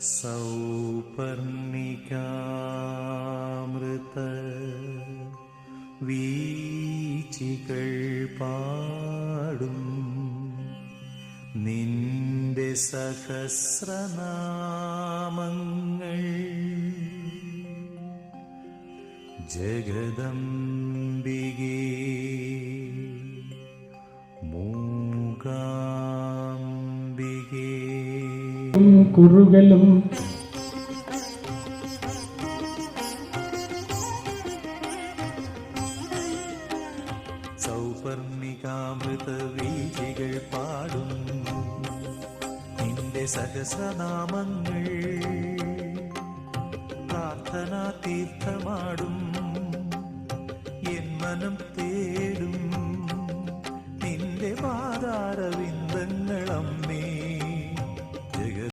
സൗപർണികാമൃത വീച്ചികൾ പാടും. നിന്റെ സഹസ്രനാമങ്ങൾ ജഗദംബികേ കുറുകലും സൗപർണികാമൃതവീചികൾ പാടും. നിന്റെ സഹസ്രനാമങ്ങൾ പ്രാർത്ഥനാ തീർത്ഥമാടും എൻ മനം തേടും. നിന്റെ പാതാരവിന്ദങ്ങളമ്മേ